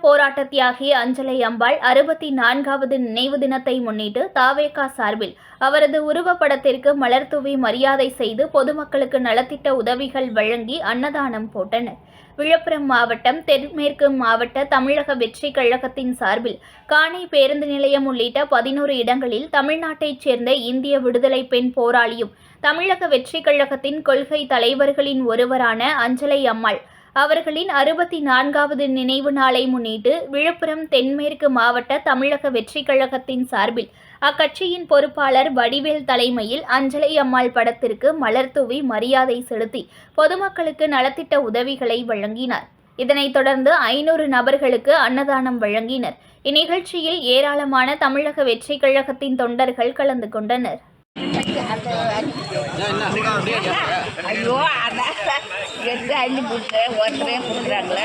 போராட்ட தியாகி அஞ்சலை அம்பாள் அறுபத்தி நான்காவது நினைவு தினத்தை முன்னிட்டு தாவேகா சார்பில் அவரது உருவப்படத்திற்கு மலர் தூவி மரியாதை செய்து பொதுமக்களுக்கு நலத்திட்ட உதவிகள் வழங்கி அன்னதானம் போட்டனர். விழுப்புரம் மாவட்டம் தென்மேற்கு மாவட்ட தமிழக வெற்றி கழகத்தின் சார்பில் காணி பேருந்து நிலையம் உள்ளிட்ட பதினோரு இடங்களில் தமிழ்நாட்டைச் சேர்ந்த இந்திய விடுதலை பெண் போராளியும் தமிழக வெற்றி கழகத்தின் கொள்கை தலைவர்களின் ஒருவரான அஞ்சலை அம்மாள் அவர்களின் அறுபத்தி நான்காவது நினைவு நாளை முன்னிட்டு விழுப்புரம் தென்மேற்கு மாவட்ட தமிழக வெற்றி கழகத்தின் சார்பில் அக்கட்சியின் பொறுப்பாளர் வடிவேல் தலைமையில் அஞ்சலை அம்மாள் படத்திற்கு மலர் தூவி மரியாதை செலுத்தி பொதுமக்களுக்கு நலத்திட்ட உதவிகளை வழங்கினார். இதனைத் தொடர்ந்து ஐநூறு நபர்களுக்கு அன்னதானம் வழங்கினர். இந்நிகழ்ச்சியில் ஏராளமான தமிழக வெற்றி கழகத்தின் தொண்டர்கள் கலந்து கொண்டனர். ஐயோ அதான் எடுத்து அள்ளி கொடுத்த ஒருத்தரே கொடுக்குறாங்களா?